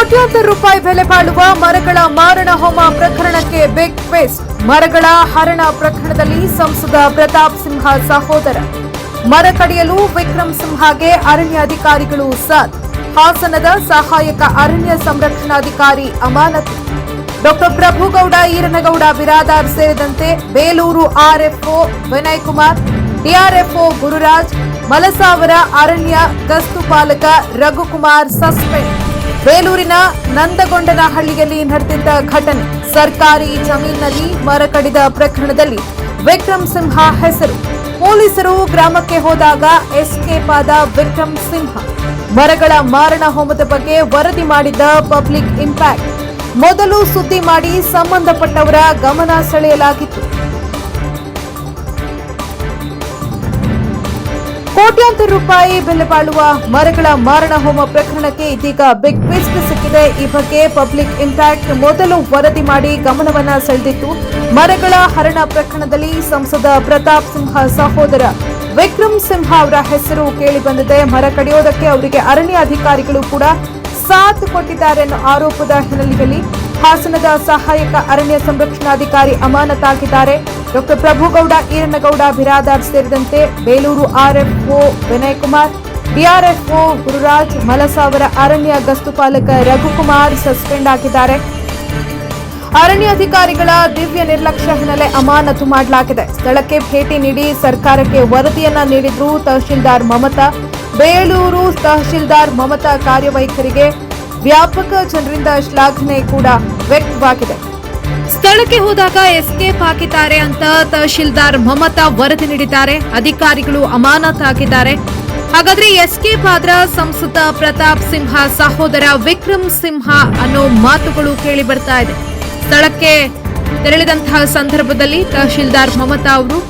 ಕೋಟ್ಯಾಂತರ ರೂಪಾಯಿ ಬೆಲೆ ಬಾಳುವ ಮರಗಳ ಮಾರಣ ಹೋಮ ಪ್ರಕರಣಕ್ಕೆ ಬಿಗ್ ಟ್ವಿಸ್ಟ್ ಮರಗಳ ಹರಣ ಪ್ರಕರಣದಲ್ಲಿ ಸಂಸದ ಪ್ರತಾಪ್ ಸಿಂಹ ಸಹೋದರ. ಮರ ಕಡಿಯಲು ವಿಕ್ರಮ್ ಸಿಂಹಗೆ ಅರಣ್ಯ ಅಧಿಕಾರಿಗಳು ಸಾಥ್. ಹಾಸನದ ಸಹಾಯಕ ಅರಣ್ಯ ಸಂರಕ್ಷಣಾಧಿಕಾರಿ ಅಮಾನತು. ಡಾಕ್ಟರ್ ಪ್ರಭುಗೌಡ, ಈರನಗೌಡ, ಬಿರಾದಾರ್ ಸೇರಿದಂತೆ ಬೇಲೂರು ಆರ್ಎಫ್ಒ ವಿನಯ್ ಕುಮಾರ್ ಡಿಆರ್ಎಫ್ಒ ಗುರುರಾಜ್, ಮಲಸಾವರ ಅರಣ್ಯ, ಗಸ್ತು ಪಾಲಕ ರಘುಕುಮಾರ್ ಸಸ್ಪೆಂಡ್. ಬೇಲೂರಿನ ನಂದಗೊಂಡನಹಳ್ಳಿಯಲ್ಲಿ ನಡೆದಿದ್ದ ಘಟನೆ. ಸರ್ಕಾರಿ ಜಮೀನಿನಲ್ಲಿ ಮರ ಕಡಿದ ಪ್ರಕರಣದಲ್ಲಿ ವಿಕ್ರಮ್ ಸಿಂಹ ಹೆಸರು. ಪೊಲೀಸರು ಗ್ರಾಮಕ್ಕೆ ಹೋದಾಗ ಎಸ್ಕೇಪ್ ಆದ ವಿಕ್ರಮ್ ಸಿಂಹ. ಮರಗಳ ಮಾರಣ ಹೋಮದ ಬಗ್ಗೆ ವರದಿ ಮಾಡಿದ್ದ ಪಬ್ಲಿಕ್ ಇಂಪ್ಯಾಕ್ಟ್. ಮೊದಲು ಸುದ್ದಿ ಮಾಡಿ ಸಂಬಂಧಪಟ್ಟವರ ಗಮನ ಸೆಳೆಯಲಾಗಿತ್ತು. ಕೋಟ್ಯಾಂತರ ರೂಪಾಯಿ ಬೆಲೆ ಬಾಳುವ ಮರಗಳ ಮಾರಣ ಹೋಮ ಪ್ರಕರಣಕ್ಕೆ ಇದೀಗ ಬಿಗ್ ಟ್ವಿಸ್ಟ್ ಸಿಕ್ಕಿದೆ. ಈ ಬಗ್ಗೆ ಪಬ್ಲಿಕ್ ಇಂಪ್ಯಾಕ್ಟ್ ಮೊದಲು ವರದಿ ಮಾಡಿ ಗಮನವನ್ನ ಸೆಳೆದಿತ್ತು. ಮರಗಳ ಹರಣ ಪ್ರಕರಣದಲ್ಲಿ ಸಂಸದ ಪ್ರತಾಪ್ ಸಿಂಹ ಸಹೋದರ ವಿಕ್ರಮ್ ಸಿಂಹ ಅವರ ಹೆಸರು ಕೇಳಿ ಬಂದಿದೆ. ಮರ ಕಡಿಯೋದಕ್ಕೆ ಅವರಿಗೆ ಅರಣ್ಯ ಅಧಿಕಾರಿಗಳು ಕೂಡ ಸಾಥ್ ಕೊಟ್ಟಿದ್ದಾರೆ ಅನ್ನೋ ಆರೋಪದ ಹಿನ್ನೆಲೆಯಲ್ಲಿ ಹಾಸನದ ಸಹಾಯಕ ಅರಣ್ಯ ಸಂರಕ್ಷಣಾಧಿಕಾರಿ ಅಮಾನತಾಗಿದ್ದಾರೆ. ಡಾಕ್ಟರ್ ಪ್ರಭುಗೌಡ ಈರಣ್ಣಗೌಡ ಬಿರಾದಾರ್ ಸೇರಿದಂತೆ ಬೇಲೂರು ಆರ್ಎಫ್ಒ ವಿನಯ್ ಕುಮಾರ್ ಡಿಆರ್ಎಫ್ಒ ಗುರುರಾಜ್ ಮಲಸಾವರ ಅರಣ್ಯ ಗಸ್ತು ಪಾಲಕ ರಘುಕುಮಾರ್ ಸಸ್ಪೆಂಡ್ ಆಗಿದ್ದಾರೆ. ಅರಣ್ಯ ಅಧಿಕಾರಿಗಳ ದಿವ್ಯ ನಿರ್ಲಕ್ಷ್ಯ ಹಿನ್ನೆಲೆ ಅಮಾನತು ಮಾಡಲಾಗಿದೆ. ಸ್ಥಳಕ್ಕೆ ಭೇಟಿ ನೀಡಿ ಸರ್ಕಾರಕ್ಕೆ ವರದಿಯನ್ನ ನೀಡಿದ್ರು ತಹಶೀಲ್ದಾರ್ ಮಮತಾ. ಬೇಲೂರು ತಹಶೀಲ್ದಾರ್ ಮಮತಾ ಕಾರ್ಯವೈಖರಿಗೆ ವ್ಯಾಪಕ ಜನರಿಂದ ಶ್ಲಾಘನೆ ಕೂಡ ವ್ಯಕ್ತವಾಗಿದೆ. ಸ್ಥಳಕ್ಕೆ ಹೋದಾಗ ಎಸ್ಕೇಪ್ ಹಾಕಿದ್ದಾರೆ ಅಂತ ತಹಶೀಲ್ದಾರ್ ಮಮತಾ ವರದಿ ನೀಡಿದ್ದಾರೆ. ಅಧಿಕಾರಿಗಳು ಅಮಾನತ್ ಹಾಕಿದ್ದಾರೆ ಹಾಗಾದ್ರೆ ಎಸ್ಕೇಪ್ ಆದ್ರ ಸಂಸದ ಪ್ರತಾಪ್ ಸಿಂಹ, ಸಹೋದರ ವಿಕ್ರಮ್ ಸಿಂಹ ಅನ್ನೋ ಮಾತುಗಳು ಕೇಳಿ ಬರ್ತಾ ಇದೆ. ಸ್ಥಳಕ್ಕೆ ತೆರಳಿದಂತಹ ಸಂದರ್ಭದಲ್ಲಿ ತಹಶೀಲ್ದಾರ್ ಮಮತಾ ಅವರು,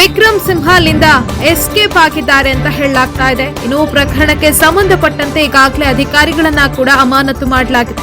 ವಿಕ್ರಮ್ ಸಿಂಹ ಅಲ್ಲಿಂದ ಎಸ್ಕೇಪ್ ಹಾಕಿದ್ದಾರೆ ಅಂತ ಹೇಳಲಾಗ್ತಾ ಇದೆ. ಇನ್ನು ಪ್ರಕರಣಕ್ಕೆ ಸಂಬಂಧಪಟ್ಟಂತೆ ಈಗಾಗಲೇ ಅಧಿಕಾರಿಗಳನ್ನ ಕೂಡ ಅಮಾನತು ಮಾಡಲಾಗಿದೆ.